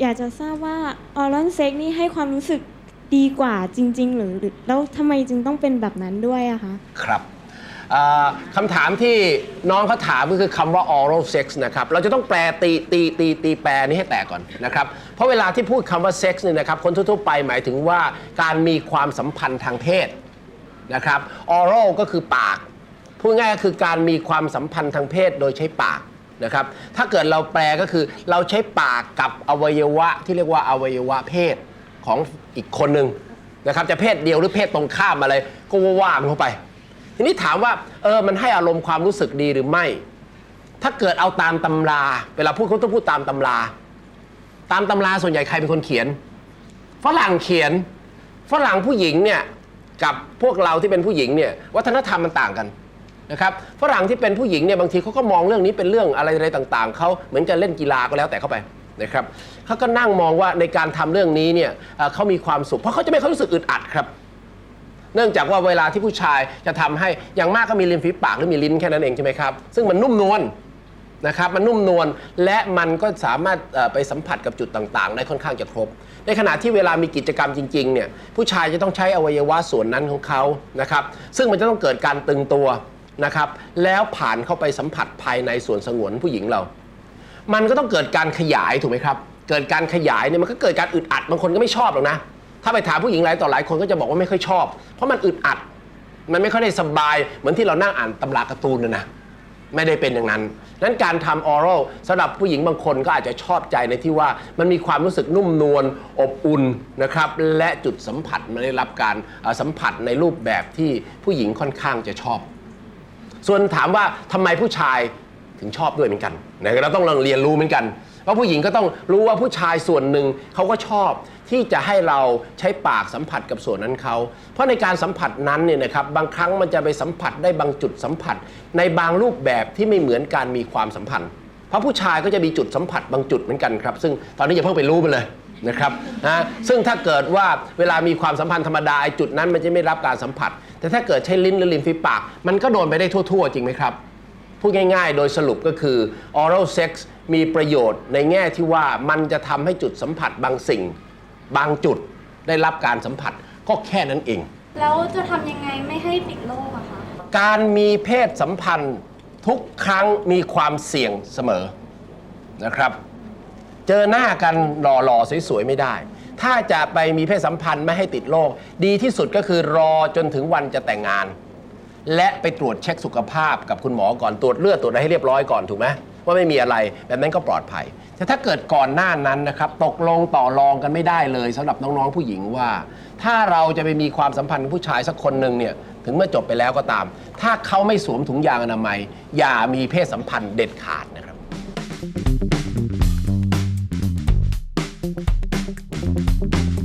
อยากจะทราบว่าออรัลเซ็กนี่ให้ความรู้สึกดีกว่าจริง ๆ หรือแล้วทำไมจึงต้องเป็นแบบนั้นด้วยอะคะครับคำถามที่น้องเขาถามก็คือคำว่า oral sex นะครับ เราจะต้องแปลตีตีตีตีแปลนี้ให้แตกก่อนนะครับ เพราะเวลาที่พูดคำว่า sex เนี่ยนะครับ คนทั่วๆไปหมายถึงว่าการมีความสัมพันธ์ทางเพศนะครับ oral ก็คือปาก พูดง่ายก็คือการมีความสัมพันธ์ทางเพศโดยใช้ปาก นะครับ ถ้าเกิดเราแปลก็คือเราใช้ปากกับอวัยวะที่เรียกว่าอวัยวะเพศของอีกคนหนึ่งนะครับ จะเพศเดียวหรือเพศตรงข้ามอะไร ก็ว่าๆมันเข้าไป ทีนี้ถามว่าเออมันให้อารมณ์ความรู้สึกดีหรือไม่ ถ้าเกิดเอาตามตำรา เวลาพูดเขาต้องพูดตามตำรา ตามตำราส่วนใหญ่ใครเป็นคนเขียนฝรั่งเขียนฝรั่งผู้หญิงเนี่ยกับพวกเราที่เป็นผู้หญิงเนี่ยวัฒนธรรมมันต่างกัน นะครับฝรั่งที่เป็นผู้หญิงเนี่ยบางทีเขาก็มองเรื่องนี้เป็นเรื่องอะไรอะไรต่างๆเขาเหมือนจะเล่นกีฬาก็แล้วแต่เข้าไปนะครับเขาก็นั่งมองว่าในการทำเรื่องนี้เนี่ยเขามีความสุข เพราะเขาจะไม่เขารู้สึกอึดอัดครับ เนื่องจากว่าเวลาที่ผู้ชายจะทำให้อย่างมากก็มีริมฝีปากหรือมีลิ้นแค่นั้นเองใช่ไหมครับซึ่งมันนุ่มนวลนะครับมันนุ่มนวลและมันก็สามารถไปสัมผัสกับจุดต่างๆ ได้ค่อนข้างจะครบ ในขณะที่เวลามีกิจกรรมจริงๆเนี่ยผู้ชายจะต้องใช้อวัยวะส่วนนั้นของเขานะครับซึ่งมันจะต้องเกิดการตึงตัว นะครับ แล้วผ่านเข้าไปสัมผัสภายในส่วนสงวนผู้หญิงเรา มันก็ต้องเกิดการขยายถูกไหมครับ เกิดการขยายเนี่ยมันก็เกิดการอึดอัดบางคนก็ไม่ชอบหรอกนะ ถ้าไปถามผู้หญิงหลายต่อหลายคนก็จะบอกว่าไม่ค่อยชอบ เพราะมันอึดอัด มันไม่ค่อยได้สบายเหมือนที่เรานั่งอ่านตำราการ์ตูนนะนะไม่ได้เป็นอย่างนั้น นั้นการทำออรัลสำหรับผู้หญิงบางคนก็อาจจะชอบใจในที่ว่ามันมีความรู้สึกนุ่มนวลอบอุ่นนะครับ และจุดสัมผัสมันได้รับการสัมผัสในรูปแบบที่ผู้หญิงค่อนข้างจะชอบ ส่วนถามว่าทำไมผู้ชายถึงชอบด้วยเหมือนกันนะเราต้องลองเรียนรู้เหมือนกันว่าผู้หญิงก็ต้องรู้ว่าผู้ชายส่วนหนึ่งเขาก็ชอบที่จะให้เราใช้ปากสัมผัสกับส่วนนั้นเขา เพราะในการสัมผัสนั้นเนี่ยนะครับบางครั้งมันจะไปสัมผัสได้บางจุดสัมผัส ในบางรูปแบบที่ไม่เหมือนการมีความสัมพันธ์ เพราะผู้ชายก็จะมีจุดสัมผัสบางจุดเหมือนกันครับ ซึ่งตอนนี้อย่าเพิ่งไปรู้มันเลย นะครับนะซึ่งถ้าเกิดว่าเวลามีความสัมพันธ์ธรรมดาไอ้จุดนั้นมันจะไม่รับการสัมผัส แต่ถ้าเกิดใช้ลิ้นหรือริมฝีปาก มันก็โดนไปได้ทั่ว ๆ จริงไหมครับ พูดง่ายๆ โดยสรุปก็คือ oral sex มีประโยชน์ในแง่ที่ว่ามันจะทำให้จุดสัมผัสบางสิ่ง บางจุดได้รับการสัมผัสก็แค่นั้นเอง แล้วจะทำยังไงไม่ให้ติดโรคอะคะ การมีเพศสัมพันธ์ทุกครั้งมีความเสี่ยงเสมอนะครับ เจอหน้ากันหล่อๆสวยๆไม่ได้ ถ้าจะไปมีเพศสัมพันธ์ไม่ให้ติดโรคดีที่สุดก็คือรอจนถึงวันจะแต่งงาน และไปตรวจเช็คสุขภาพกับคุณหมอก่อนตรวจเลือดตรวจอะไรให้เรียบร้อยก่อนถูกไหมว่าไม่มีอะไรแบบนั้นก็ปลอดภัย แต่ถ้าเกิดก่อนหน้านั้นนะครับตกลงต่อรองกันไม่ได้เลยสำหรับน้องๆผู้หญิงว่า ถ้าเราจะไปมีความสัมพันธ์กับผู้ชายสักคนหนึ่งเนี่ยถึงเมื่อจบไปแล้วก็ตาม ถ้าเขาไม่สวมถุงยางอนามัย อย่ามีเพศสัมพันธ์เด็ดขาดนะครับ Thank you.